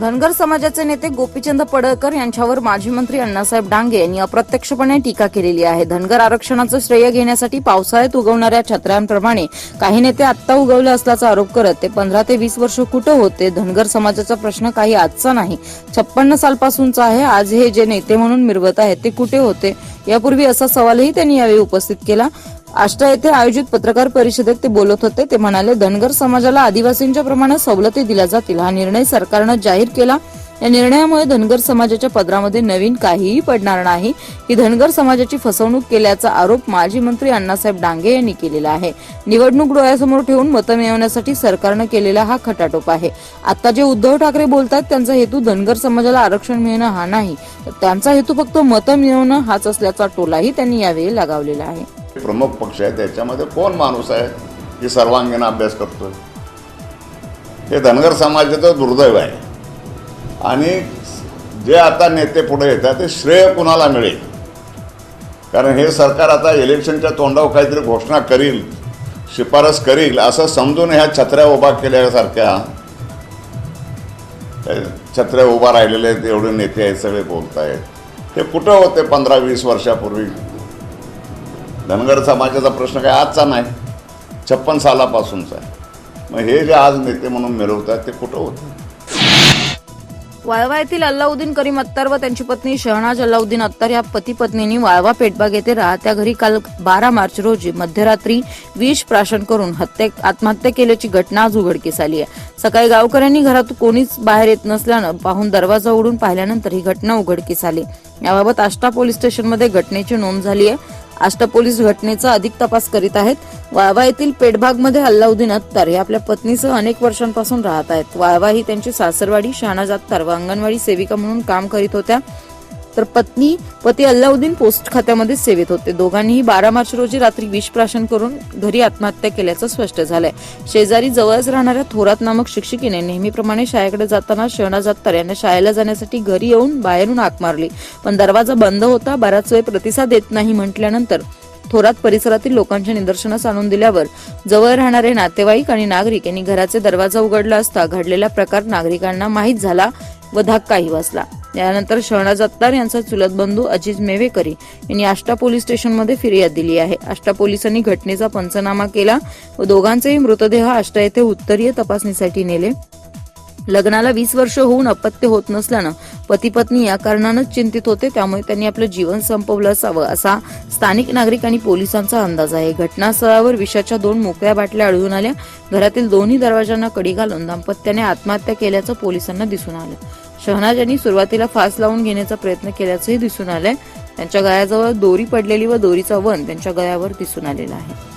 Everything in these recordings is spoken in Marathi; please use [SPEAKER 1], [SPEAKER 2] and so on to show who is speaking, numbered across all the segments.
[SPEAKER 1] धनगर समाजाचे नेते गोपीचंद पडळकर यांच्यावर माजी मंत्री अण्णासाहेब डांगे यांनी अप्रत्यक्षपणे टीका केलेली आहे. धनगर आरक्षणाचं श्रेय घेण्यासाठी पावसाळ्यात उगवणाऱ्या छत्र्यांप्रमाणे काही नेते आत्ता उगवले असल्याचा आरोप करत ते पंधरा ते वीस वर्ष कुठं होते? धनगर समाजाचा प्रश्न काही आजचा नाही. छप्पन्न सालपासूनचा आहे. आज हे जे नेते म्हणून मिरवत आहेत ते कुठे होते? यापूर्वी असा सवालही त्यांनी यावेळी उपस्थित केला. आष्टा येथे आयोजित पत्रकार परिषदेत ते बोलत होते. ते म्हणाले धनगर समाजाला आदिवासींच्या प्रमाणे सवलती दिल्या जातील. हा निर्णय सरकारनं जाहीर केला. या निर्णयामुळे धनगर समाजाच्या पदरामध्ये नवीन काहीही पडणार नाही. ही धनगर समाजाची फसवणूक केल्याचा आरोप माजी मंत्री अण्णासाहेब डांगे यांनी केलेला आहे. निवडणूक डोळ्यासमोर ठेवून मतं मिळवण्यासाठी सरकारनं केलेला हा खटाटोप आहे. आता जे उद्धव ठाकरे बोलतात त्यांचा हेतू धनगर समाजाला आरक्षण मिळणं हा नाही. तर त्यांचा हेतू फक्त मतं मिळवणं हाच असल्याचा टोलाही त्यांनी यावेळी लगावलेला आहे.
[SPEAKER 2] प्रमुख पक्ष आहे त्याच्यामध्ये कोण माणूस आहे की सर्वांगीण अभ्यास करतोय. हे धनगर समाजाचं दुर्दैव आहे. आणि जे आता नेते पुढे येतात ते श्रेय कुणाला मिळेल? कारण हे सरकार आता इलेक्शनच्या तोंडावर काहीतरी घोषणा करील शिफारस करील असं समजून ह्या छत्र्या उभा केल्यासारख्या छत्र्या उभा राहिलेले आहेत एवढे नेते आहेत सगळे बोलत आहेत हे कुठं होते पंधरा वीस वर्षापूर्वी? धनगर समाजाचा प्रश्न काय आजचा नाही छप्पन सालापासूनचा आहे. मग हे जे आज नेते म्हणून मिरवतात ते कुठं होतं?
[SPEAKER 1] वाळवा येथील अल्लाउद्दीन करीम अत्तार व त्यांची पत्नी शहनाज अल्लाउद्दीन अत्तार या पती पत्नींनी वाळवा पेटबाग येथे राहत्या घरी काल बारा मार्च रोजी मध्यरात्री विष प्राशन करून हत्या आत्महत्या केल्याची घटना आज उघडकीस आली आहे. सकाळी गावकऱ्यांनी घरातून कोणीच बाहेर येत नसल्यानं पाहून दरवाजा उघडून पाहिल्यानंतर ही घटना उघडकीस आली. याबाबत आष्टा पोलीस स्टेशनमध्ये घटनेची नोंद झाली आहे. आष्टा पोलीस घटनेचा अधिक तपास करीत आहेत. वाळवा येथील पेठभागमध्ये अल्लाउद्दीन अत्तार हे आपल्या पत्नीसह अनेक वर्षांपासून राहत आहेत. वाळवा ही त्यांची सासरवाडी शहानाज अत्तार व अंगणवाडी सेविका म्हणून काम करीत होत्या. तर पत्नी पती अल्लाउद्दीन पोस्ट खात्यामध्ये सेवेत होते. दोघांनीही बारा मार्च रोजी रात्री विष प्राशन करून घरी आत्महत्या केल्याचं स्पष्ट झालंय. शेजारी जवळच राहणाऱ्या थोरात नामक शिक्षिकेने नेहमीप्रमाणे शाळेकडे जाताना शहनाज अत्तार यांना शाळेला जाण्यासाठी घरी येऊन बाहेरून हाक मारली. पण दरवाजा बंद होता बराच वेळ प्रतिसाद देत नाही म्हटल्यानंतर थोरात परिसरातील लोकांच्या निदर्शनास आणून दिल्यावर जवळ राहणारे नातेवाईक आणि नागरिक यांनी घराचे दरवाजा उघडला असता घडलेला प्रकार नागरिकांना माहीत झाला व धक्काही बसला. यानंतर शहनाज अत्तार यांचा चुलत बंधू अजिज मेवेकरी यांनी आष्टा पोलीस स्टेशनमध्ये फिर्याद दिली आहे. आष्टा पोलिसांनी घटनेचा पंचनामा केला. व दोघांचेही मृतदेह आष्टा येथे उत्तरीय तपासणीसाठी नेले. लग्नाला वीस वर्ष होऊन अपत्य होत नसल्यानं पती पत्नी या कारणानंच चिंतित होते. त्यामुळे त्यांनी आपलं जीवन संपवलं असावं असा स्थानिक नागरिक आणि पोलिसांचा अंदाज आहे. घटनास्थळावर विषाच्या दोन मोकळ्या बाटल्या आढळून आल्या. घरातील दोन्ही दरवाजांना कडी घालून दाम्पत्याने आत्महत्या केल्याचं पोलिसांना दिसून आलं. शहनाज यांनी सुरुवातीला फास लावून घेण्याचा प्रयत्न केल्याचंही दिसून आलंय. त्यांच्या गळ्याजवळ दोरी पडलेली व दोरीचा वन त्यांच्या गळ्यावर दिसून आलेला आहे.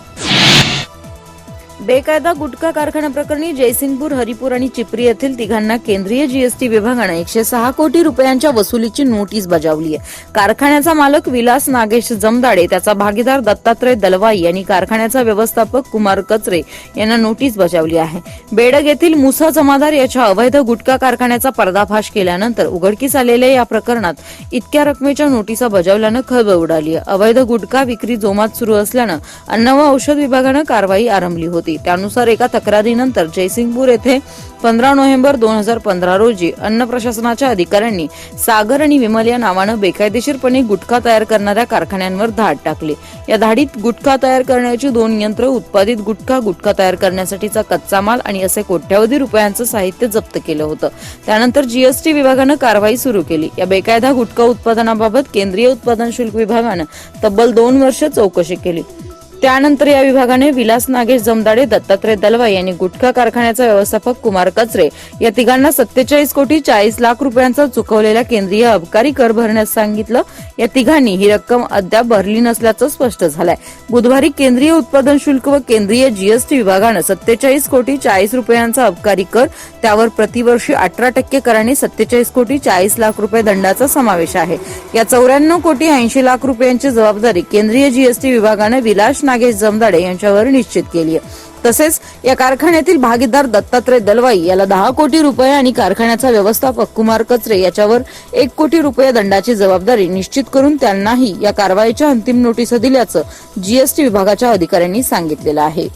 [SPEAKER 1] बेकायदा गुटखा कारखान्याप्रकरणी जयसिंगपूर हरिपूर आणि चिपरी येथील तिघांना केंद्रीय जीएसटी विभागानं एकशे सहा कोटी रुपयांच्या वसुलीची नोटीस बजावली आहे. कारखान्याचा मालक विलास नागेश जमदाडे त्याचा भागीदार दत्तात्रय दलवाई आणि कारखान्याचा व्यवस्थापक कुमार कचरे यांना नोटीस बजावली आहे. बेडग येथील मुसा जमादार याच्या अवैध गुटखा कारखान्याचा पर्दाफाश केल्यानंतर उघडकीस आलेल्या या प्रकरणात इतक्या रकमेच्या नोटिसा बजावल्यानं खळबळ उडाली अवैध गुटखा विक्री जोमात सुरू असल्यानं अन्न व औषध विभागानं कारवाई आरंभली होती. त्यानुसार एका तक्रारीनंतर जयसिंगपूर येथे पंधरा नोव्हेंबर दोन हजार पंधरा रोजी अन्न प्रशासनाच्या अधिकाऱ्यांनी सागर आणि विमल या नावानं बेकायदेशीरपणे गुटखा तयार करणाऱ्या कारखान्यांवर धाड टाकली. या धाडीत गुटखा तयार करण्याची दोन यंत्र उत्पादित गुटखा गुटखा तयार करण्यासाठीचा कच्चा माल आणि असे कोट्यावधी रुपयांचं साहित्य जप्त केलं होतं. त्यानंतर जीएसटी विभागानं कारवाई सुरू केली. या बेकायदा गुटखा उत्पादनाबाबत केंद्रीय उत्पादन शुल्क विभागानं तब्बल दोन वर्ष चौकशी केली. त्यानंतर या विभागाने विलास नागेश जमदाडे दत्तात्रय दलवाई यांनी गुटखा कारखान्याचा व्यवस्थापक कुमार कचरे या तिघांना सत्तेचाळीस कोटी चाळीस लाख रुपयांचा चुकवलेला केंद्रीय अबकारी कर भरण्यास सांगितलं. या तिघांनी ही रक्कम अद्याप भरली नसल्याचं स्पष्ट झालंय. बुधवारी केंद्रीय उत्पादन शुल्क व केंद्रीय जीएसटी विभागानं सत्तेचाळीस कोटी चाळीस रुपयांचा अबकारी कर त्यावर प्रतिवर्षी अठरा टक्के कराने सत्तेचाळीस कोटी चाळीस लाख रुपये दंडाचा समावेश आहे. या चौऱ्याण्णव कोटी ऐंशी लाख रुपयांची जबाबदारी केंद्रीय जीएसटी विभागानं विलास नागेश जमदाडे यांच्यावर निश्चित केली आहे तसेच या कारखान्यातील भागीदार दत्तात्रय दलवाई याला दहा कोटी रुपये आणि कारखान्याचा व्यवस्थापक कुमार कचरे याच्यावर एक कोटी रुपये दंडाची जबाबदारी निश्चित करून त्यांनाही या कारवाईच्या अंतिम नोटीस दिल्याचं जीएसटी विभागाच्या अधिकाऱ्यांनी सांगितलेलं आहे.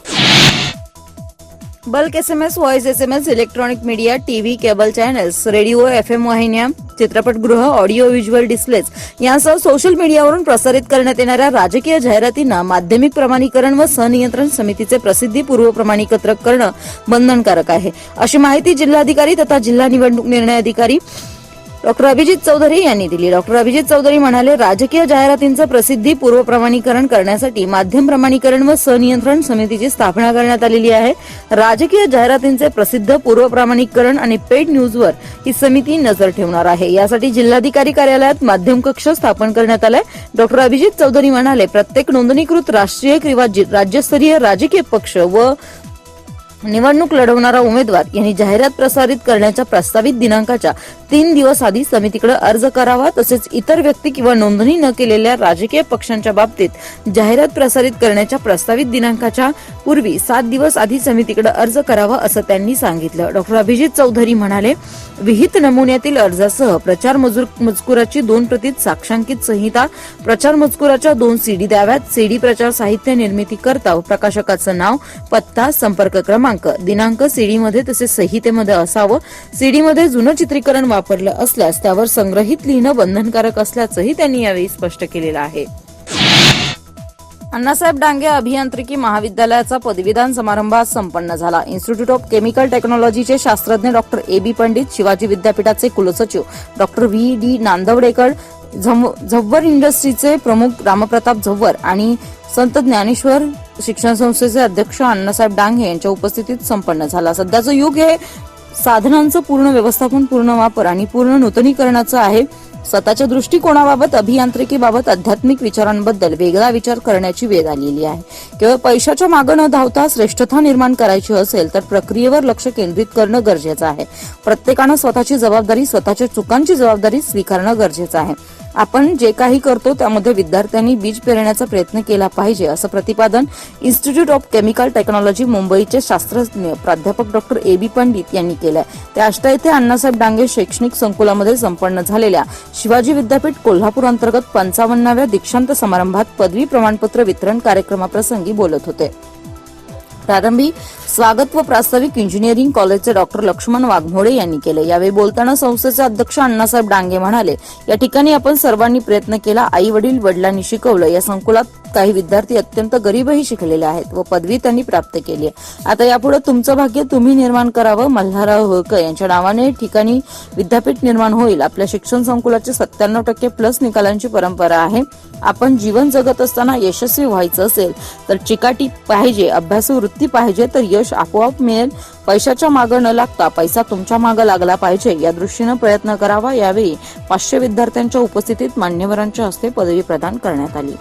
[SPEAKER 1] Bulk S M S voice S M S electronic media TV cable channels radio F M वाहिन्या चित्रपटगृह ऑडिओ व्हिज्युअल डिस्प्लेज यासह सोशल मीडियावरून प्रसारित करण्यात येणाऱ्या राजकीय जाहिरातींना माध्यमिक प्रमाणीकरण व सनियंत्रण समितीचे प्रसिद्धी पूर्व प्रमाणीकत्र करणं बंधनकारक आहे. अशी माहिती जिल्हाधिकारी तथा जिल्हा निवडणूक निर्णय अधिकारी डॉक्टर अभिजित चौधरी यांनी दिली. डॉक्टर अभिजित चौधरी म्हणाले राजकीय जाहिरातींचं प्रसिद्धी पूर्व प्रमाणीकरण करण्यासाठी माध्यम प्रमाणीकरण व सनियंत्रण समितीची स्थापना करण्यात आलेली आहे. राजकीय जाहिरातींचे प्रसिद्ध पूर्व प्रमाणीकरण आणि पेड न्यूजवर ही समिती नजर ठेवणार आहे. यासाठी जिल्हाधिकारी कार्यालयात माध्यम कक्ष स्थापन करण्यात आलाय. डॉक्टर अभिजित चौधरी म्हणाले प्रत्येक नोंदणीकृत राष्ट्रीय किंवा राज्यस्तरीय राजकीय पक्ष व निवडणूक लढवणारा उमेदवार यांनी जाहिरात प्रसारित करण्याच्या प्रस्तावित दिनांकाच्या तीन दिवस आधी समितीकडे अर्ज करावा तसेच इतर व्यक्ती किंवा नोंदणी न केलेल्या राजकीय पक्षांच्या बाबतीत जाहिरात प्रसारित करण्याच्या प्रस्तावित दिनांकाच्या पूर्वी सात दिवस आधी समितीकडे अर्ज करावा असं त्यांनी सांगितलं. डॉक्टर अभिजित चौधरी म्हणाले विहित नमुन्यातील अर्जासह प्रचार मजूर मजकुराची दोन प्रतीत साक्षांकित संहिता प्रचार मजकुराच्या दोन सीडी द्याव्यात सीडी प्रचार साहित्य निर्मिती करता प्रकाशकाचं नाव पत्ता संपर्क क्रमांक दिनांक. सीडीमध्ये तसेच संहितेमध्ये असावं. सीडीमध्ये जुनं चित्रीकरण वापरलं असल्यास त्यावर संग्रहित लिहिणं बंधनकारक असल्याचंही त्यांनी यावेळी स्पष्ट केलेलं आहे. अण्णासाहेब डांगे अभियांत्रिकी महाविद्यालयाचा पदवीदान समारंभ आज संपन्न झाला. इन्स्टिट्यूट ऑफ केमिकल टेक्नॉलॉजीचे शास्त्रज्ञ doctor A B Pandit Shivaji विद्यापीठाचे कुलसचिव doctor V D Nandawadekar Jhavvar इंडस्ट्रीचे प्रमुख रामप्रताप झव्वर आणि संत ज्ञानेश्वर शिक्षण संस्थेचे अध्यक्ष अण्णासाहेब डांगे यांच्या उपस्थितीत संपन्न झाला. सध्याचं युग हे साधनांचं पूर्ण व्यवस्थापन पूर्ण वापर आणि पूर्ण नूतनीकरणाचं आहे. स्वतःच्या दृष्टिकोनाबाबत अभियांत्रिकीबाबत आध्यात्मिक विचारांबद्दल वेगळा विचार करण्याची वेळ आलेली आहे. केवळ पैशाच्या मागं न धावता श्रेष्ठता निर्माण करायची असेल तर प्रक्रियेवर लक्ष केंद्रित करणं गरजेचं आहे. प्रत्येकानं स्वतःची जबाबदारी स्वतःच्या चुकांची जबाबदारी स्वीकारणं गरजेचं आहे. आपण जे काही करतो त्यामध्ये विद्यार्थ्यांनी बीज पेरण्याचा प्रयत्न केला पाहिजे असं प्रतिपादन इन्स्टिट्यूट ऑफ केमिकल टेक्नॉलॉजी मुंबईचे शास्त्रज्ञ प्राध्यापक डॉक्टर ए बी पंडित यांनी केलंय. ते आष्टा येथे अण्णासाहेब डांगे शैक्षणिक संकुलामध्ये संपन्न झालेल्या शिवाजी विद्यापीठ कोल्हापूर अंतर्गत पंचावन्नाव्या दीक्षांत समारंभात पदवी प्रमाणपत्र वितरण कार्यक्रमाप्रसंगी बोलत होते. प्रारंभी स्वागत व प्रास्ताविक इंजिनिअरिंग कॉलेजचे डॉक्टर लक्ष्मण वाघमोडे यांनी केले. यावेळी बोलताना संस्थेचे अध्यक्ष अण्णासाहेब डांगे म्हणाले या ठिकाणी आपण सर्वांनी प्रयत्न केला आई वडील वडिलांनी शिकवलं. या संकुलात काही विद्यार्थी अत्यंत गरीबही शिकलेले आहेत व पदवी त्यांनी प्राप्त केली आहे. आता यापुढे तुमचं भाग्य तुम्ही निर्माण करावं मल्हारराव होळकर यांच्या नावाने ठिकाणी विद्यापीठ निर्माण होईल. आपल्या शिक्षण संकुलाचे सत्त्याण्णव टक्के प्लस निकालांची परंपरा आहे. आपण जीवन जगत असताना यशस्वी व्हायचं असेल तर चिकाटी पाहिजे अभ्यासू वृत्ती पाहिजे तर यश आपोआप मिळेल. पैशाच्या मागं न लागता पैसा तुमच्या मागं लागला पाहिजे या दृष्टीनं प्रयत्न करावा. यावेळी पाचशे विद्यार्थ्यांच्या उपस्थितीत मान्यवरांच्या हस्ते पदवी प्रदान करण्यात आली.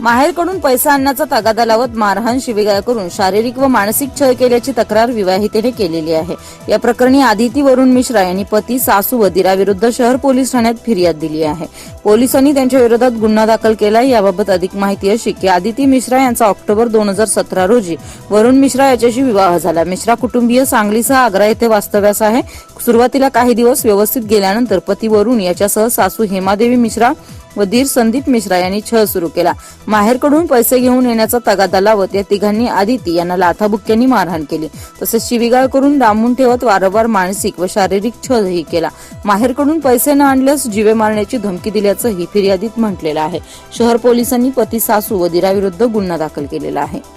[SPEAKER 1] माहेरकडून पैसा आणण्याचा तगादा लावत मारहाण शिवीगाळ करून शारीरिक व मानसिक छळ केल्याची तक्रार विवाहितेने केलेली आहे. या प्रकरणी आदिती वरुण मिश्रा यांनी पती सासू व दिराविरुद्ध शहर पोलीस ठाण्यात फिर्याद दिली आहे. पोलिसांनी त्यांच्या विरोधात गुन्हा दाखल केला. याबाबत अधिक माहिती अशी की आदिती मिश्रा यांचा ऑक्टोबर दोन हजार सतरा रोजी वरुण मिश्रा याच्याशी विवाह झाला. मिश्रा कुटुंबीय सांगलीसह आग्रा येथे वास्तव्यास आहे. सुरुवातीला काही दिवस व्यवस्थित गेल्यानंतर पती वरुण याच्यासह सासू हेमादेवी मिश्रा व धीर संदीप मिश्रा यांनी छळ सुरू केला. माहेरकडून पैसे घेऊन येण्याचा तगादा लावत या तिघांनी आदिती यांना लाथाबुक्क्यांनी मारहाण केली. तसेच शिवीगाळ करून डांबून ठेवत वारंवार मानसिक व शारीरिक छळही केला. माहेरकडून पैसे न आणल्यास जीवे मारण्याची धमकी दिल्याचंही फिर्यादीत म्हटलेलं आहे. शहर पोलिसांनी पती सासू व दिराविरुद्ध गुन्हा दाखल केलेला आहे.